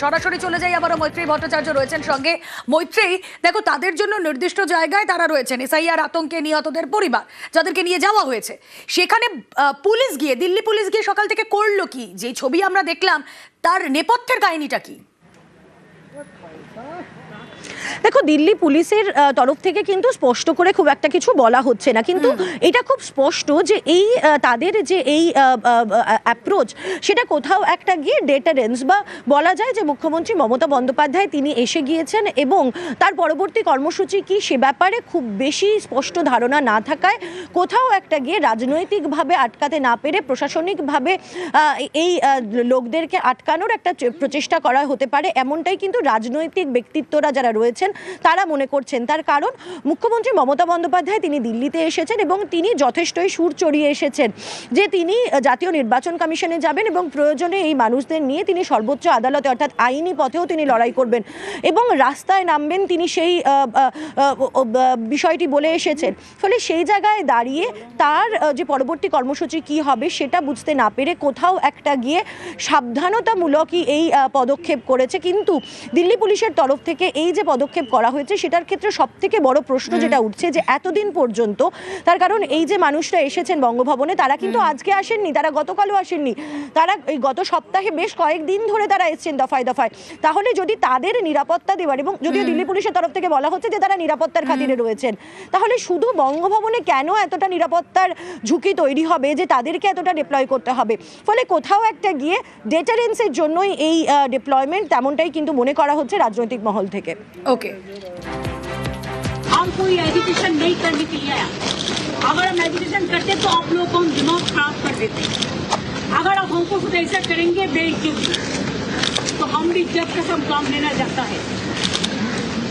সরাসরি চলে যাই, আবারও মৈত্রী ভট্টাচার্য রয়েছেন সঙ্গে। মৈত্রী, দেখো, তাদের জন্য নির্দিষ্ট জায়গায় তারা রয়েছেন, এসআইআর আতঙ্কে নিহতদের পরিবার যাদেরকে নিয়ে যাওয়া হয়েছে। সেখানে পুলিশ গিয়ে, দিল্লি পুলিশ গিয়ে সকাল থেকে করল কি? যে ছবি আমরা দেখলাম, তার নেপথ্যের কাহিনীটা কি? দেখো দিল্লি পুলিশের তরফ থেকে কিন্তু স্পষ্ট করে খুব একটা কিছু বলা হচ্ছে না। কিন্তু এটা খুব স্পষ্ট যে এই তাদের যে এই অ্যাপ্রোচ সেটা কোথাও একটা গিয়ে ডেটারেন্স বা বলা যায় যে মুখ্যমন্ত্রী মমতা বন্দ্যোপাধ্যায় তিনি এসে গিয়েছেন এবং তার পরবর্তী কর্মসূচি কি সে ব্যাপারে খুব বেশি স্পষ্ট ধারণা না থাকায় কোথাও একটা গিয়ে রাজনৈতিকভাবে আটকাতে না পেরে প্রশাসনিকভাবে এই লোকদেরকে আটকানোর একটা প্রচেষ্টা করা হতে পারে। এমনটাই কিন্তু রাজনৈতিক ব্যক্তিত্বরা যারা রয়েছেন তারা মনে করছেন। তার কারণ, মুখ্যমন্ত্রী মমতা বন্দ্যোপাধ্যায় তিনি দিল্লিতে এসেছেন এবং তিনি যথেষ্টই সুর চড়িয়ে এসেছেন যে তিনি জাতীয় নির্বাচন কমিশনে যাবেন এবং প্রয়োজনে এই মানুষদের নিয়ে তিনি সর্বোচ্চ আদালতে, অর্থাৎ আইনি পথেও তিনি লড়াই করবেন এবং রাস্তায় নামবেন তিনি সেই বিষয়টি বলে এসেছেন। ফলে সেই জায়গায় দাঁড়িয়ে তার যে পরবর্তী কর্মসূচি কি হবে সেটা বুঝতে না পেরে কোথাও একটা গিয়ে সাবধানতামূলকই এই পদক্ষেপ করেছে। কিন্তু দিল্লি পুলিশের তরফ থেকে এই যে পদক্ষেপ করা হয়েছে সেটার ক্ষেত্রে সব থেকে বড় প্রশ্ন যেটা উঠছে যে এতদিন পর্যন্ত তার কারণ এই যে মানুষরা এসেছেন বঙ্গভবনে তারা কিন্তু আজকে আসেননি তারা গতকালও আসেননি। তারা এই গত সপ্তাহে বেশ কয়েকদিন ধরে তারা এসেছেন দফায় দফায়। তাহলে যদি তাদের নিরাপত্তা দেওয়ার এবং যদিও দিল্লি পুলিশের তরফ থেকে বলা হচ্ছে যে তারা নিরাপত্তার খাতিরে রয়েছেন তাহলে শুধু বঙ্গভবনে কেন এতটা নিরাপত্তার ঝুঁকি তৈরি হবে যে তাদেরকে এতটা ডিপ্লয় করতে হবে? ফলে কোথাও একটা গিয়ে ডেটারেন্সের জন্যই এই ডিপ্লয়মেন্ট তেমনটাই কিন্তু মনে করা হচ্ছে রাজনৈতিক মহল থেকে। ওকে हम कोई एजुकेशन नहीं करने के लिए आया। अगर हम एजुकेशन करते तो आप लोगों को हम दिमाग खराब कर देते। अगर आप हमको कुछ ऐसा करेंगे बेइज्जती तो हम भी जब कसम काम लेना जाता है।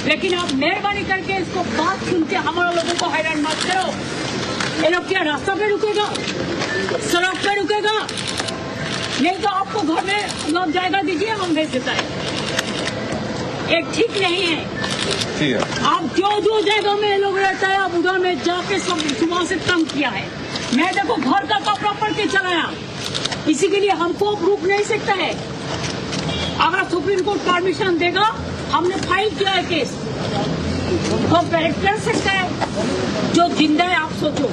लेकिन आप मेहरबानी करके इसको बात सुन के हमारे लोगों को हैरान मत करो। ये लोग क्या रास्ता पे रुकेगा? सड़क पे रुकेगा? नहीं तो आपको घर में लोग जाएगा दीजिए, हम भेज देता है। ये ठीक नहीं है। ठीक है। आप जो जो जगह में लोग रहता है, आप उधर में जाके सब सुबह से तंग किया है। मैं देखो घर का कपड़ा पड़ के चलाया। इसी के लिए हमको रुक नहीं सकता है। अगर सुप्रीम कोर्ट परमिशन देगा, हमने फ़ाइल किया है केस। तो करेक्ट कर सकता है। जो ज़िंदा है, आप सोचो।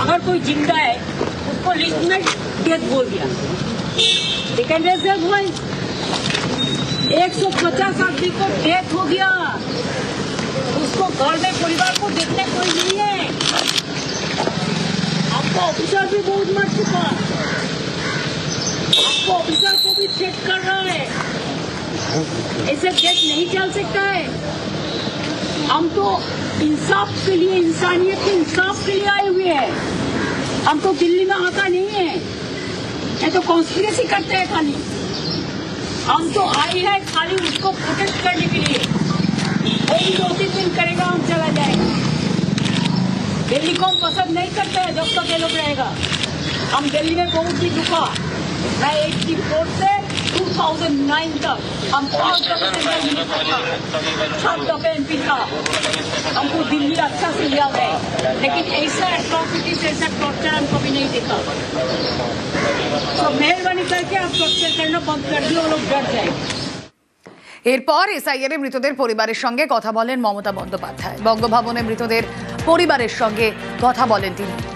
अगर कोई ज़िंदा है, उसको लिस्ट में डेथ बोल दिया। रिज़र्व हुआ 150 आदमी को डेथ हो गया। उसको घर में परिवार को देखने कोई नहीं है। आपका ऑफिसर भी बहुत मर चुका आपको ऑफिसर को भी चेक कर रहा है। ऐसे देश नहीं चल सकता है। हम तो इंसाफ के लिए, इंसानियत के इंसाफ के लिए आए हुए हैं। हम तो दिल्ली में आता नहीं है। ये तो कॉन्स्पिरेसी करते हैं खाली। हम तो आए हैं खाली उसको प्रोटेक्ट करने के लिए। कोई दो तीन दिन करेगा, हम चला जाएँगे। दिल्ली को हम पसंद नहीं करते हैं, जब तक ये लोग रहेगा। हम दिल्ली में बहुत ही दुखा। मैं एट्टी फोर से 2009 तक हम पाँच दफे दिल्ली में था सात दफे एमपी था हमको दिल्ली अच्छा से याद है लेकिन ऐसा एट्रॉसिटीज ऐसा टॉर्चर हम कभी नहीं देखा तो मेहरबानी करके आप टॉर्चर करना बंद कर दिए वो लोग डर जाएंगे এরপর এসআইআর মৃতদের পরিবারের সঙ্গে কথা বলেন মমতা বন্দ্যোপাধ্যায় বঙ্গভবনে মৃতদের পরিবারের সঙ্গে কথা বলেন তিনি